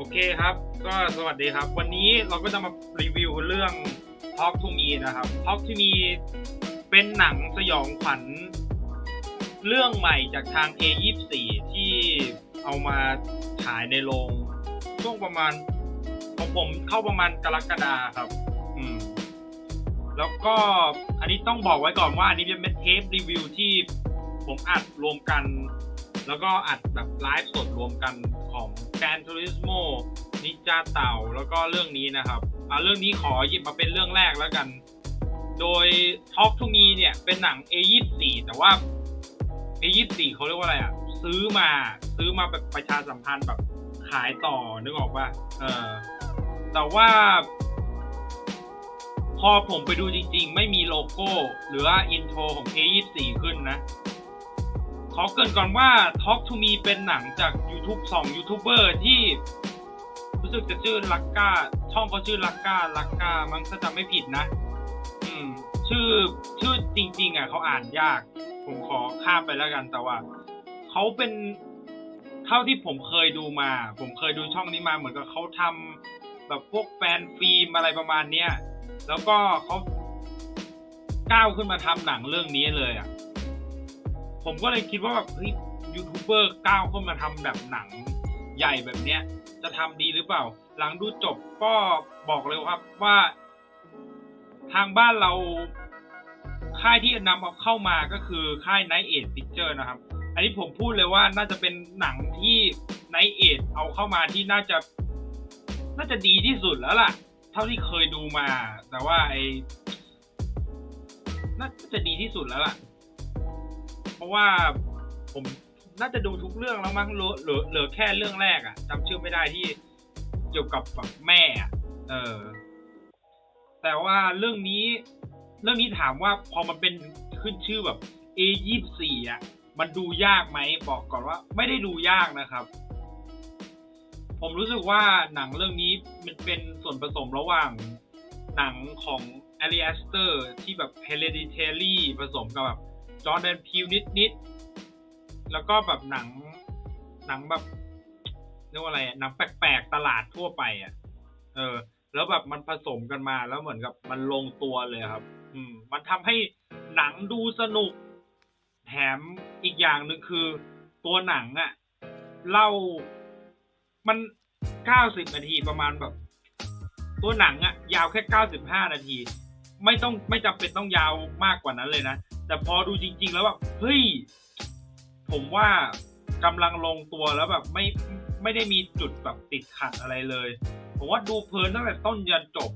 โอเคครับ ก็สวัสดีครับ วันนี้เราก็จะมารีวิวเรื่อง Talk to Me นะครับ Talk to Me เป็นหนังสยองขวัญเรื่องใหม่จากทาง A24 ที่เอามาฉายในโรงช่วงประมาณของผมเข้าประมาณกรกฎาครับ อืม แล้วก็อันนี้ต้องบอกไว้ก่อนว่าอันนี้เป็นเทปรีวิวที่ผมอัดรวมกัน แล้วก็อัดแบบไลฟ์สดรวมกัน ของแกนทูริสโมนิจาเต่าแล้วก็เรื่องนี้นะครับอ่าเรื่องนี้ขอหยิบมาเป็นเรื่องแรกแล้วกัน โดย Talk to Me เนี่ยเป็นหนัง A24 แต่ว่า A24 เขาเรียกว่าอะไรอะ ซื้อมาซื้อมาแบบประชาสัมพันธ์แบบขายต่อนึกออกป่ะเออแต่ว่า พอผมไปดูจริง ๆ ไม่มีโลโก้ หรือว่าอินโทรของ A24 ขึ้นนะ อเกินก่อนว่า Talk to Me เป็นหนังจาก YouTube 2ยูทูบเบอร์ที่รู้สึกจะชื่อลักกาช่องเขาชื่อลักกาลักกามั้งถ้าจำไม่ผิดนะ อืม ชื่อชื่อจริง ๆ อะเขาอ่านยาก ผมขอข้ามไปแล้วกันแต่ว่าเขาเป็นเท่าที่ผมเคยดูมา ผมเคยดูช่องนี้มาเหมือนกับเขาทำแบบพวกแฟนฟิล์มอะไรประมาณเนี้ยแล้วก็เขาก้าวขึ้นมาทำหนังเรื่องนี้เลยอะ ผมก็เลยคิดว่าแบบเฮ้ยยูทูบเบอร์ก้าวเข้ามาทำแบบหนังใหญ่แบบเนี้ย จะทำดีหรือเปล่า หลังดูจบก็บอกเลยครับว่า ทางบ้านเราค่ายที่นำเอาเข้ามาก็คือค่าย Night Age Picture นะครับ อันนี้ผมพูดเลยว่าน่าจะเป็นหนังที่ Night Age เอาเข้ามาที่น่าจะ น่าจะดีที่สุดแล้วล่ะ เท่าที่เคยดูมา แต่ว่าไอน่าจะดีที่สุดแล้วล่ะ เพราะว่าผมน่าจะดูทุกเรื่องแล้วมั้งเหลือเหลือเหลือแค่เรื่องแรกอะจำชื่อไม่ได้ที่เกี่ยวกับแบบแม่อะเออ แต่ว่าเรื่องนี้ เรื่องนี้ถามว่าพอมันเป็นขึ้นชื่อแบบ A ยี่สี่อะ มันดูยากไหมบอกก่อนว่า ไม่ได้ดูยากนะครับ ผมรู้สึกว่าหนังเรื่องนี้มันเป็นส่วนผสมระหว่างหนังของ a r i a s t e r ที่แบบ Hereditary ผสมกับแบบ จอร์แดนพิวนิดๆแล้วก็แบบหนังหนังแบบเรียกว่าอะไรอะหนังแปลกๆตลาดทั่วไปอะ เออ แล้วแบบมันผสมกันมาแล้วเหมือนกับมันลงตัวเลยครับ อืม มันทำให้หนังดูสนุก แถมอีกอย่างหนึ่งคือ ตัวหนังอะเล่ามันเก้าสิบนาทีประมาณแบบ ตัวหนังอะยาวแค่เก้าสิบห้านาที ไม่ต้องไม่จำเป็นต้องยาวมากกว่านั้นเลยนะ แต่พอดูจริง ๆ แล้วแบบเฮ้ยผมว่ากำลังลงตัวแล้วแบบไม่ไม่ได้มีจุดแบบติดขัดอะไรเลย ผมว่าดูเพลินตั้งแต่ต้นยันจบ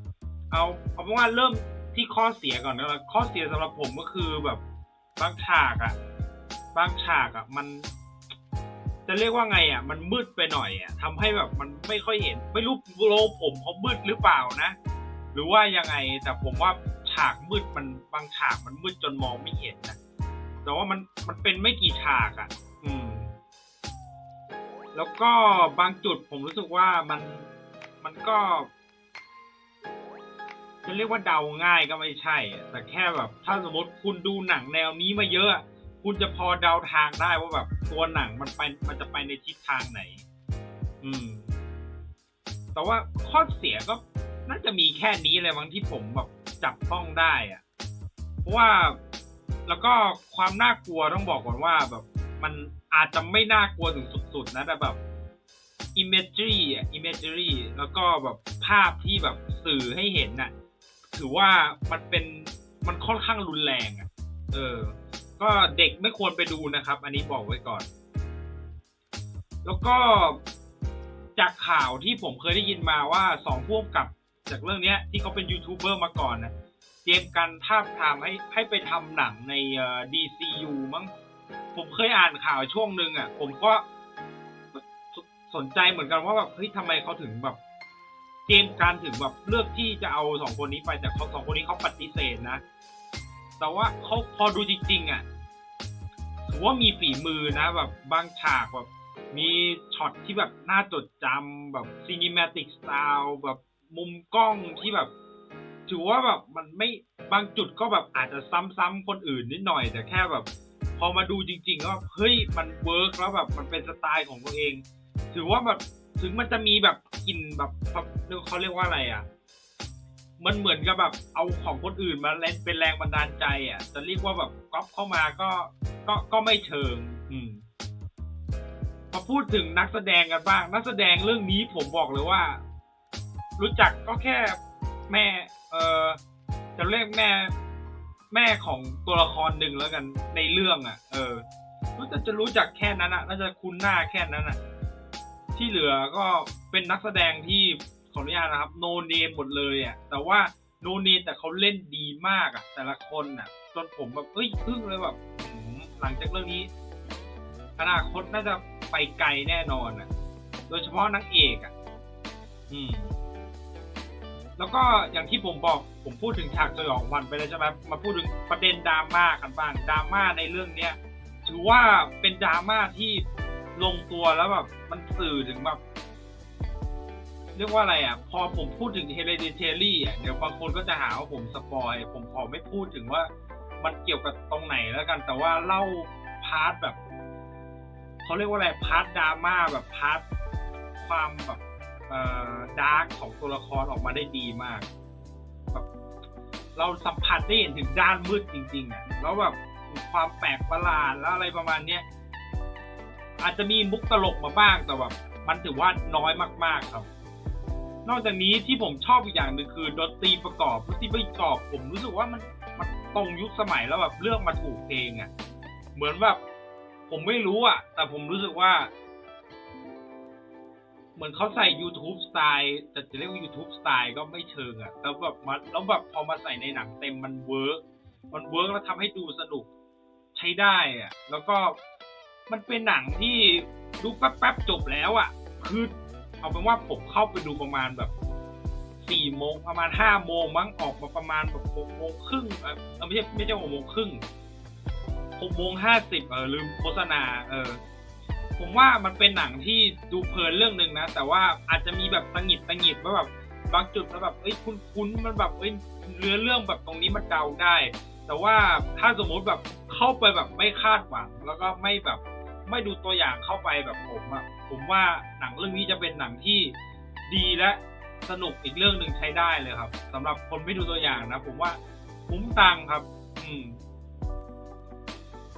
เอาเอาเป็นว่าเริ่มที่ข้อเสียก่อนนะข้อเสียสำหรับผมก็คือแบบบางฉากอะบางฉากอะมัน จะเรียกว่าไงอะมันมืดไปหน่อยอะทำให้แบบมันไม่ค่อยเห็น ไม่รู้โลผมเขามืดหรือเปล่านะ หรือว่ายังไงแต่ผมว่า ฉากมืดมันบางฉากมันมืดจนมองไม่เห็นนะแต่ว่ามันมันเป็นไม่กี่ฉากอะอืม แล้วก็บางจุดผมรู้สึกว่ามันมันก็จะเรียกว่าเดาง่ายก็ไม่ใช่ แต่แค่แบบ ถ้าสมมติคุณดูหนังแนวนี้มาเยอะ คุณจะพอเดาทางได้ว่าแบบตัวหนังมันไปมันจะไปในทิศทางไหน อืม แต่ว่าข้อเสียก็น่าจะมีแค่นี้เลยบางที่ผมแบบ จับต้องได้อะเพราะว่าแล้วก็ความน่ากลัวต้องบอกก่อนว่าแบบ มันอาจจะไม่น่ากลัวถึงสุดๆนะแต่แบบ imagery อะ imagery แล้วก็แบบภาพที่แบบสื่อให้เห็นน่ะ ถือว่ามันเป็นมันค่อนข้างรุนแรงอะ เออ ก็เด็กไม่ควรไปดูนะครับ อันนี้บอกไว้ก่อน แล้วก็จากข่าวที่ผมเคยได้ยินมาว่าสองพ่วงกับ จากเรื่องเนี้ยที่เขาเป็นยูทูบเบอร์มาก่อนนะเจมกันท้าบทามให้ให้ไปทำหนังในเอ่อ DCU มั้งผมเคยอ่านข่าวช่วงหนึ่งอะ ผมก็สนใจเหมือนกันว่าแบบเฮ้ยทำไมเขาถึงแบบ เจมการถึงแบบเลือกที่จะเอาสองคนนี้ไปแต่เขาสองคนนี้เขาปฏิเสธนะ แต่ว่าเขาพอดูจริง ๆ อะถือว่ามีฝีมือนะ แบบบางฉากแบบ มีช็อตที่แบบน่าจดจำแบบซีนิมติกสไตล์แบบ มุมกล้องที่แบบ ถือว่าแบบมันไม่บางจุดก็แบบอาจจะซ้ำๆคนอื่นนิดหน่อย แต่แค่แบบ พอมาดูจริงๆก็เฮ้ยมันเวิร์กแล้วแบบมันเป็นสไตล์ของตัวเอง ถือว่าแบบถึงมันจะมีแบบกลิ่นแบบเขาเรียกว่าอะไรอะมันเหมือนกับแบบเอาของคนอื่นมาเล่นเป็นแรงบันดาลใจ อะ จะเรียกว่าแบบก๊อปเข้ามาก็ก็ก็ไม่เชิง อืมพอพูดถึงนักแสดงกันบ้าง นักแสดงเรื่องนี้ผมบอกเลยว่า รู้จักก็แค่แม่ เออจะเรียกแม่ แม่ของตัวละครหนึ่งแล้วกันในเรื่องอะ เออรู้จักจะรู้จักแค่นั้นอะน่าจะคุ้นหน้าแค่นั้นอะ ที่เหลือก็เป็นนักแสดงที่ขออนุญาตนะครับ โนเนมหมดเลยอะ แต่ว่าโนเนมแต่เขาเล่นดีมากอะ แต่ละคนอะ จนผมแบบเอ้ยอึ้งเลยแบบหืมหลังจากเรื่องนี้อนาคตน่าจะไปไกลแน่นอนอะ โดยเฉพาะนางเอกอะ อืม แล้วก็อย่างที่ผมบอกผมพูดถึงฉากสยองขวันไปแล้วใช่ไหมมาพูดถึงประเด็นดราม่ากันบ้างดราม่าในเรื่องเนี้ยถือว่าเป็นดราม่าที่ลงตัวแล้วแบบมันสื่อถึงแบบเรียกว่าอะไรอะ พอผมพูดถึง hereditary อะเดี๋ยวบางคนก็จะหาว่าผมสปอย ผมขอไม่พูดถึงว่ามันเกี่ยวกับตรงไหนแล้วกัน แต่ว่าเล่าพาร์ทแบบเขาเรียกว่าอะไรพาร์ทดราม่าแบบพาร์ทความแบบ ดาร์กของตัวละครออกมาได้ดีมากแบบเราสัมผัสได้เห็นถึงด้านมืดจริง ๆอะแล้วแบบความแปลกประหลาดแล้วอะไรประมาณเนี้ยอาจจะมีมุกตลกมาบ้างแต่แบบมันถือว่าน้อยมาก ๆครับ นอกจากนี้ที่ผมชอบอีกอย่างหนึ่งคือดนตรีประกอบดนตรีประกอบ ผมรู้สึกว่ามันมันตรงยุคสมัยแล้วแบบเลือกมาถูกเพลงอะ เหมือนแบบผมไม่รู้อะ แต่ผมรู้สึกว่า เหมือนเขาใส่ YouTube สไตล์แต่จะเรียกว่า YouTube สไตล์ก็ไม่เชิงอะแล้วแบบมันแล้วแบบพอมาใส่ในหนังเต็มมันเวิร์กมันเวิร์กแล้วทำให้ดูสนุกใช้ได้อะแล้วก็มันเป็นหนังที่ดูแป๊บๆจบแล้วอะคือเอาเป็นว่าผมเข้าไปดูประมาณแบบสี่โมงประมาณห้าโมงมั้งออกมาประมาณแบบหกโมงครึ่งเออไม่ใช่ไม่ใช่หกโมงครึ่งหกโมงห้าสิบเออลืมโฆษณาเออ ผมว่ามันเป็นหนังที่ดูเพลินเรื่องหนึ่งนะ แต่ว่าอาจจะมีแบบตังหิดตังหิดว่าแบบบางจุดแล้วแบบเอ้ยคุ้นๆมันแบบเอ้ยเรือเรื่องแบบตรงนี้มันเดาได้ แต่ว่าถ้าสมมุติแบบเข้าไปแบบไม่คาดหวังแล้วก็ไม่แบบไม่ดูตัวอย่างเข้าไปแบบผมอะผมว่าหนังเรื่องนี้จะเป็นหนังที่ดีและสนุกอีกเรื่องหนึ่งใช้ได้เลยครับสำหรับคนไม่ดูตัวอย่างนะ ผมว่าคุ้มตังครับ อืม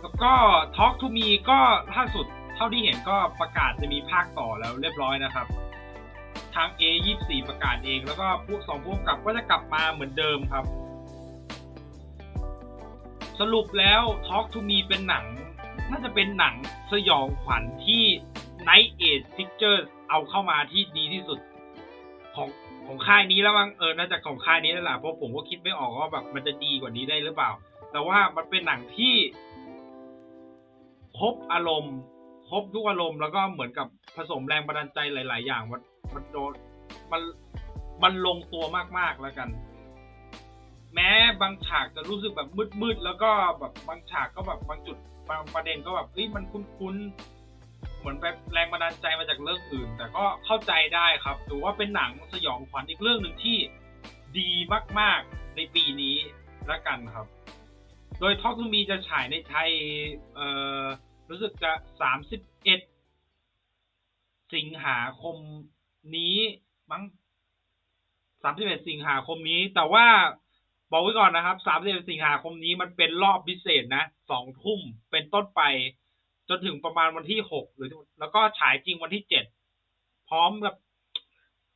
แล้วก็ Talk to Me ก็ล่าสุด เท่าที่เห็นก็ประกาศจะมีภาคต่อแล้วเรียบร้อยนะครับ ทาง A24 ประกาศเองแล้วก็ผู้สองผู้กำกับก็จะกลับมาเหมือนเดิมครับ สรุปแล้ว Talk to Me เป็นหนัง น่าจะเป็นหนังสยองขวัญที่ Night Age Pictures เอาเข้ามาที่ดีที่สุดของของค่ายนี้แล้วมั้งเออน่าจะของค่ายนี้แล้วล่ะเพราะผมก็คิดไม่ออกว่าแบบมันจะดีกว่านี้ได้หรือเปล่า แต่ว่ามันเป็นหนังที่ครบอารมณ์ รบทุกอารมณ์แล้วก็เหมือนกับผสมแรงบันดาลใจหลาย ๆ อย่าง มันมันโดนมันมันลงตัวมากๆแล้วกัน แม้บางฉากจะรู้สึกแบบมืดๆแล้วก็แบบบางฉากก็แบบบางจุดบางประเด็นก็แบบเฮ้ยมันคุ้นๆเหมือนแบบแรงบันดาลใจมาจากเรื่องอื่น แต่ก็เข้าใจได้ครับถือว่าเป็นหนังสยองขวัญอีกเรื่องหนึ่งที่ดีมาก ๆ ในปีนี้ละกันครับ โดยท็อกทูมีจะฉายในไทยเอ่อ รู้สึกจะสามสิบเอ็ดสิงหาคมนี้มั้งสามสิบเอ็ดสิงหาคมนี้ แต่ว่าบอกไว้ก่อนนะครับสามสิบเอ็ดสิงหาคมนี้มันเป็นรอบพิเศษนะสองทุ่มเป็นต้นไป จนถึงประมาณวันที่หกหรือ แล้วก็ฉายจริงวันที่เจ็ดพร้อมกับ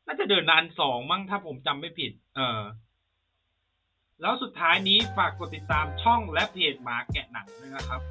น่าจะเดินนานสองมั้งถ้าผมจำไม่ผิด เออ แล้วสุดท้ายนี้ฝากกดติดตามช่องและเพจหมาแกะหนังด้วยนะครับ